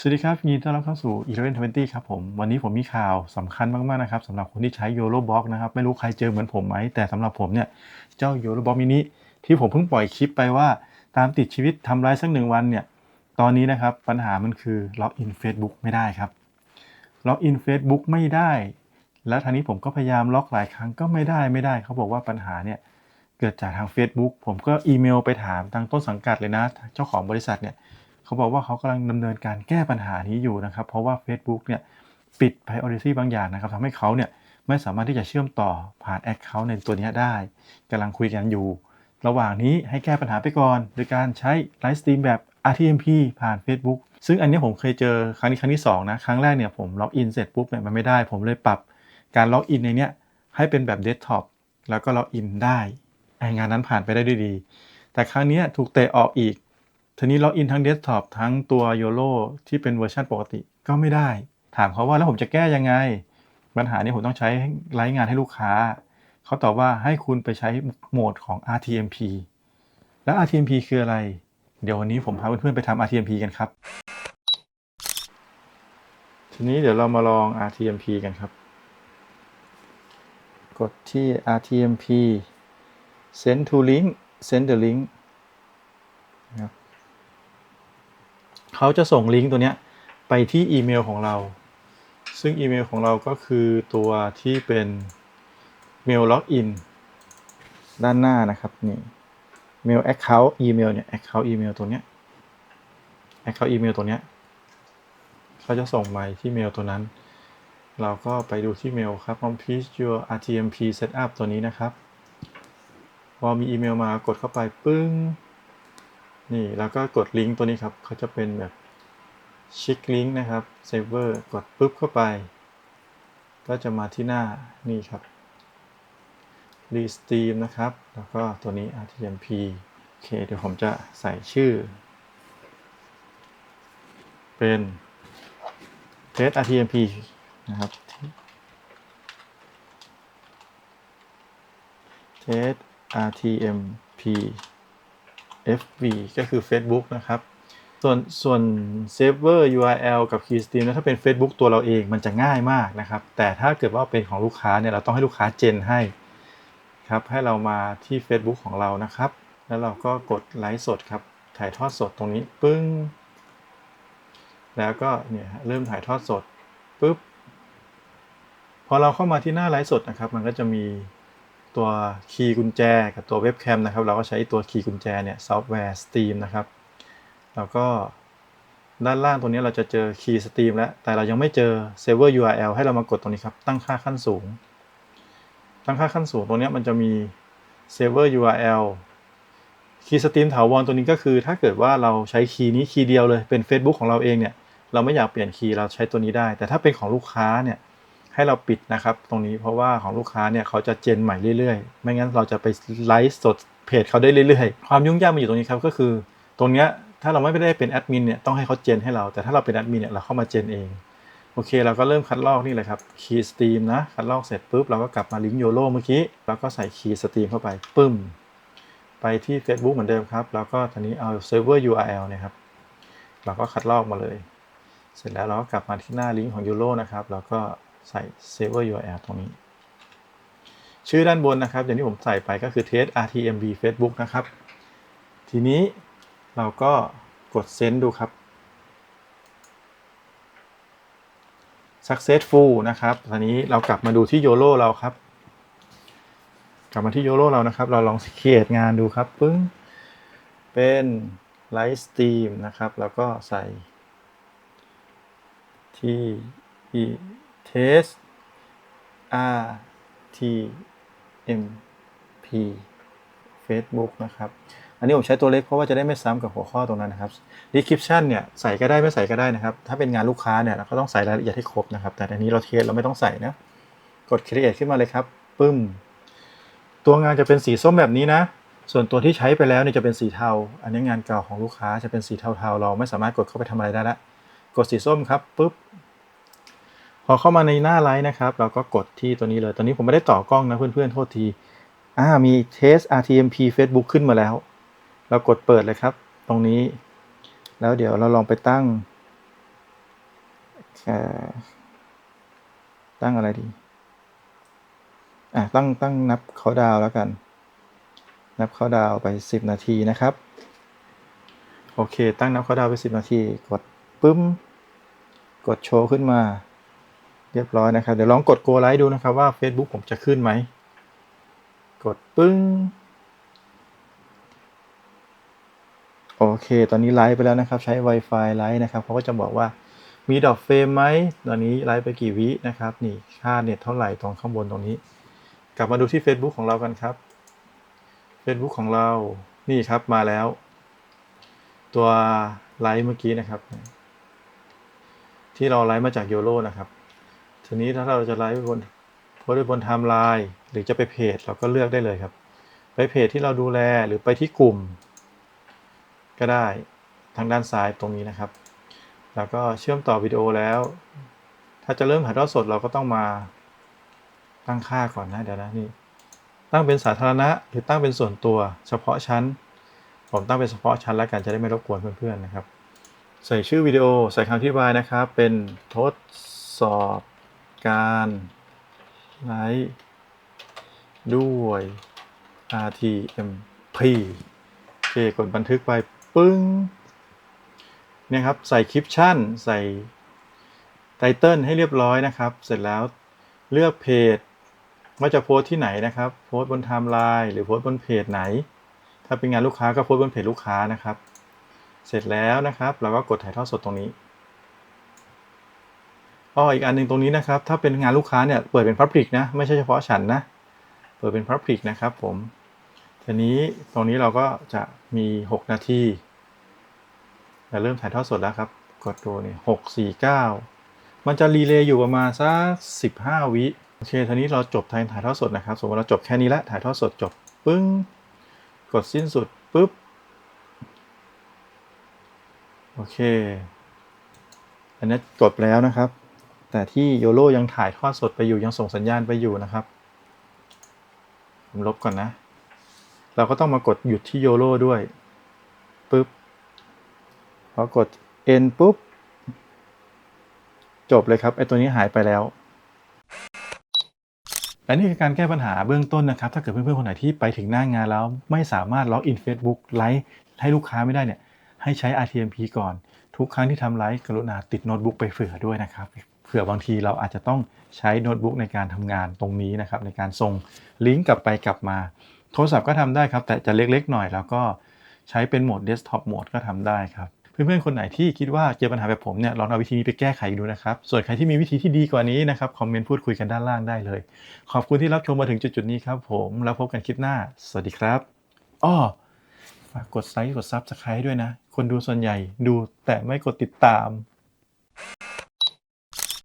สวัสดีครับยินดีต้อนรับเข้าสู่ 1120 ครับผม วันนี้ผมมีข่าวสำคัญมาก ๆ นะครับสำหรับคนที่ใช้ YOLO Box นะครับ ไม่รู้ใครเจอเหมือนผมไหม แต่สำหรับผมเนี่ย เจ้า YOLO Box mini ที่ผมเพิ่งปล่อยคลิปไปว่าตามติดชีวิตทำร้ายสักหนึ่งวันเนี่ย ตอนนี้นะครับ ปัญหามันคือล็อกอิน Facebook ไม่ได้ครับล็อกอิน Facebook ไม่ได้ แล้วทางนี้ผมก็พยายามล็อกหลายครั้งก็ไม่ได้ไม่ได้ เขาบอกว่าปัญหาเนี่ยเกิดจากทาง Facebook ผมก็อีเมลไปถามทางต้นสังกัดเลยนะ เจ้าของบริษัทเนี่ย เขาบอกว่าเขากำลังดำเนินการแก้ปัญหานี้อยู่นะครับ เพราะว่า Facebook เนี่ยปิด priority บางอย่างนะครับทำให้เขาเนี่ยไม่สามารถที่จะเชื่อมต่อผ่าน Account ในตัวนี้ได้กำลังคุยกันอยู่ ระหว่างนี้ให้แก้ปัญหาไปก่อน โดยการใช้ไลฟ์สตรีมแบบ RTMP ผ่าน Facebook ซึ่งอันนี้ผมเคยเจอครั้งนี้ครั้งที่2นะครั้งแรกเนี่ยผมล็อกอินเสร็จปุ๊บเนี่ยมันไม่ได้ผมเลยปรับการล็อกอินในเนี้ยให้เป็นแบบเดสก์ท็อปแล้วก็ล็อกอินได้งานนั้นผ่านไปได้ด้วยดี แต่ครั้งนี้ถูกเตะออกอีก ทีนี้ล็อกอินทั้งเดสก์ท็อปทั้งตัว YOLO ที่เป็นเวอร์ชันปกติก็ไม่ได้ ถามเขาว่าแล้วผมจะแก้ยังไง ปัญหานี้ผมต้องใช้ไลฟ์งานให้ลูกค้า เขาตอบว่าให้คุณไปใช้โหมดของ RTMP แล้ว RTMP คืออะไร เดี๋ยววันนี้ผมพาเพื่อนๆไปทำ RTMP กันครับ ทีนี้เดี๋ยวเรามาลอง RTMP กันครับ กดที่ RTMP send to link send the link นะครับ เขาจะส่งลิงก์ตัวเนี้ยไปที่อีเมลของเรา ซึ่งอีเมลของเราก็คือตัวที่เป็นเมลล็อกอินด้านหน้านะครับนี่เมล Account อีเมลเนี่ย Account อีเมลตัวเนี้ย Account อีเมลตัวเนี้ยเขาจะส่งไปที่เมลตัวนั้น เราก็ไปดูที่เมลครับ complete your RTMP setup ตัวนี้นะครับ พอมีอีเมลมากดเข้าไปปึ้ง นี่แล้วก็กดลิงก์ตัวนี้ครับเขาจะเป็นแบบชิคลิงก์นะครับเซฟเวอร์กดปุ๊บเข้าไป ก็จะมาที่หน้านี่ครับรีสตรีมนะครับ แล้วก็ตัวนี้ RTMP โอเค เดี๋ยวผมจะใส่ชื่อ เป็น test RTMP นะครับ test RTMP FV ก็คือ Facebook นะครับ ส่วนส่วน Server URL กับ Keystream นะถ้าเป็น Facebook ตัวเราเองมันจะง่ายมากนะครับ แต่ถ้าเกิดว่าเป็นของลูกค้าเนี่ยเราต้องให้ลูกค้าเจนให้ครับ ให้เรามาที่ Facebook ของเรานะครับ แล้วเราก็กดไลฟ์สดครับ ถ่ายทอดสดตรงนี้ปึ้ง แล้วก็เนี่ยเริ่มถ่ายทอดสดปุ๊บ พอเราเข้ามาที่หน้าไลฟ์สดนะครับ มันก็จะมี ตัวคีย์กุญแจ กับตัวเว็บแคมนะครับ เราก็ใช้ตัวคีย์กุญแจเนี่ยซอฟต์แวร์ Steam นะครับ แล้วก็ด้านล่างตรงนี้เราจะเจอคีย์ Steam แล้ว แต่เรายังไม่เจอ Server URL ให้เรามากดตรงนี้ครับ ตั้งค่าขั้นสูง ตั้งค่าขั้นสูงตรงนี้มันจะมี Server URL คีย์ Steam ถาวรตัวนี้ก็คือ ถ้าเกิดว่าเราใช้คีย์นี้คีย์เดียวเลยเป็น Facebook ของเราเองเนี่ยเราไม่อยากเปลี่ยนคีย์เราใช้ตัวนี้ได้ แต่ถ้าเป็นของลูกค้าเนี่ย ให้เราปิดนะครับ ตรงนี้เพราะว่าของลูกค้าเนี่ยเขาจะเจนใหม่เรื่อยๆ ไม่งั้นเราจะไปไลฟ์สดเพจเขาได้เรื่อยๆ ความยุ่งยากมันอยู่ตรงนี้ครับก็คือ ตรงเนี้ยถ้าเราไม่ได้เป็นแอดมินเนี่ยต้องให้เขาเจนให้เรา แต่ถ้าเราเป็นแอดมินเนี่ยเราเข้ามาเจนเองโอเคเราก็เริ่มคัดลอกนี่เลยครับคีย์สตรีมนะคัดลอกเสร็จปุ๊บเราก็กลับมาลิงก์โยโ o เมื่อกี้แล้วก็ใส่คีย์สตรีมเข้าไปปึ้ม ไปที่ Facebook เหมือนเดิมครับ แล้วก็ทีนี้เอาเซิร์ฟเวอร์ URL เนี่ยครับเราก็คัดลอกมาเลย เสร็จแล้วเราก็กลับมาที่หน้าลิงก์ของ y o l o นะครับแล้วก็ ใส่ Server URL ตรงนี้ ชื่อด้านบนนะครับ อย่างที่ผมใส่ไปก็คือ test RTMB Facebook นะครับ ทีนี้เราก็กด send ดูครับ successful นะครับ ตอนนี้เรากลับมาดูที่ YOLO เราครับ กลับมาที่ YOLO เรานะครับ เราลอง create งานดูครับ ปึ้ง เป็น Live Stream นะครับ แล้วก็ใส่ที่ test r t m p Facebook นะครับ อันนี้ผมใช้ตัวเล็กเพราะว่าจะได้ไม่ซ้ำกับหัวข้อตรงนั้นนะครับ description เนี่ยใส่ก็ได้ไม่ใส่ก็ได้นะครับ ถ้าเป็นงานลูกค้าเนี่ยเราก็ต้องใส่รายละเอียดให้ครบนะครับ แต่อันนี้เราเทสเราไม่ต้องใส่นะ กด create ขึ้นมาเลยครับ ปึ้ม ตัวงานจะเป็นสีส้มแบบนี้นะ ส่วนตัวที่ใช้ไปแล้วเนี่ยจะเป็นสีเทา อันนี้งานเก่าของลูกค้าจะเป็นสีเทาๆ เราไม่สามารถกดเข้าไปทำอะไรได้ละ กดสีส้มครับปุ๊บ พอเข้ามาในหน้าไลน์นะครับ เราก็กดที่ตัวนี้เลย ตอนนี้ผมไม่ได้ต่อกล้องนะเพื่อนๆ โทษที อ่า มี test RTMP Facebook ขึ้นมาแล้ว เรากดเปิดเลยครับ ตรงนี้ แล้วเดี๋ยวเราลองไปตั้ง ตั้งอะไรดี อะ ตั้ง ตั้งนับเขาดาวแล้วกัน นับเขาดาวไปสิบนาทีนะครับ โอเค ตั้งนับเขาดาวไปสิบนาที กดปึ้ม กดโชว์ขึ้นมา เรียบร้อยนะครับ เดี๋ยวลองกด go live ดูนะครับว่า Facebook ผมจะขึ้นไหม กดปึ้ง โอเค ตอนนี้ไลฟ์ไปแล้วนะครับ ใช้ Wi-Fi ไลฟ์นะครับเขาก็จะบอกว่ามีดอกเฟรมไหม ตอนนี้ไลฟ์ไปกี่วินะครับ นี่ค่าเน็ตเท่าไหร่ตรงข้างบนตรงนี้ กลับมาดูที่ Facebook ของเรากันครับ Facebook ของเรา นี่ครับมาแล้ว ตัวไลฟ์เมื่อกี้นะครับ ที่เราไลฟ์มาจากโยโ o นะครับ ทีนี้ถ้าเราจะไลฟ์บนโพสต์ไว้บนไทม์ไลน์หรือจะไปเพจเราก็เลือกได้เลยครับ ไปเพจที่เราดูแลหรือไปที่กลุ่ม ก็ได้ทางด้านซ้ายตรงนี้นะครับ แล้วก็เชื่อมต่อวิดีโอแล้ว ถ้าจะเริ่มถ่ายทอดสดเราก็ต้องมาตั้งค่าก่อนนะเดี๋ยวนะนี่ตั้งเป็นสาธารณะหรือตั้งเป็นส่วนตัว เฉพาะชั้น ผมตั้งเป็นเฉพาะชั้นแล้วกันจะได้ไม่รบกวนเพื่อนๆนะครับ ใส่ชื่อวิดีโอใส่คำอธิบายนะครับ เป็นทดสอบ การไลฟ์ด้วย RTMP โอเคกดบันทึกไปปึ้งเนี่ยครับ ใส่คลิปชั่น ใส่ไตเติลให้เรียบร้อยนะครับ เสร็จแล้วเลือกเพจว่าจะโพสที่ไหนนะครับ โพสบนไทม์ไลน์หรือโพสบนเพจไหน ถ้าเป็นงานลูกค้าก็โพสบนเพจลูกค้านะครับ เสร็จแล้วนะครับ เราก็กดถ่ายทอดสดตรงนี้ อ้ออีกอันหนึ่งตรงนี้นะครับ ถ้าเป็นงานลูกค้าเนี่ยเปิดเป็น Public นะ ไม่ใช่เฉพาะฉันนะ เปิดเป็น Public นะครับผมทีนี้ตรงนี้เราก็จะมี 6 นาทีจะเริ่มถ่ายทอดสดแล้วครับ กดดูนี่หกสี่เก้ามันจะรีเลย์อยู่ประมาณสักสิบห้าวิโอเคทีนี้เราจบทางถ่ายทอดสดนะครับ สมมติเราจบแค่นี้แล้วถ่ายทอดสดจบปึ้ง กดสิ้นสุดปุ๊บ โอเค อันนี้กดแล้วนะครับ แต่ที่โยโ o ยังถ่ายทอดสดไปอยู่ยังส่งสัญญาณไปอยู่นะครับ ผมลบก่อนนะ เราก็ต้องมากดหยุดที่โยโ o ด้วยปุ๊บพอกด n ปุ๊บ จบเลยครับไอตัวนี้หายไปแล้วและนี่คือการแก้ปัญหาเบื้องต้นนะครับ ถ้าเกิดเพื่อนๆคนไหนที่ไปถึงหน้างานแล้ว ไม่สามารถล็อกอิน Facebook ไลฟ์ให้ลูกค้าไม่ได้เนี่ยให้ใช้ RTMP ก่อน ทุกครั้งที่ทำไลฟ์กรุณาติดโน้ตบุ๊กไปเผื่อด้วยนะครับ เผื่อบางทีเราอาจจะต้องใช้โน้ตบุ๊กในการทำงานตรงนี้นะครับในการส่งลิงก์กลับไปกลับมา โทรศัพท์ก็ทำได้ครับ แต่จะเล็กๆหน่อยแล้วก็ใช้เป็นโหมดเดสก์ท็อปโหมดก็ทำได้ครับเพื่อนๆ คนไหนที่คิดว่าเจอปัญหาแบบผมเนี่ยลองเอาวิธีนี้ไปแก้ไขดูนะครับ ส่วนใครที่มีวิธีที่ดีกว่านี้นะครับ คอมเมนต์พูดคุยกันด้านล่างได้เลย ขอบคุณที่รับชมมาถึงจุดๆนี้ครับผม แล้วพบกันคลิปหน้า สวัสดีครับอ้อฝากกดไลค์กดซับสไครต์ด้วยนะ คนดูส่วนใหญ่ดูแต่ไม่กดติดตาม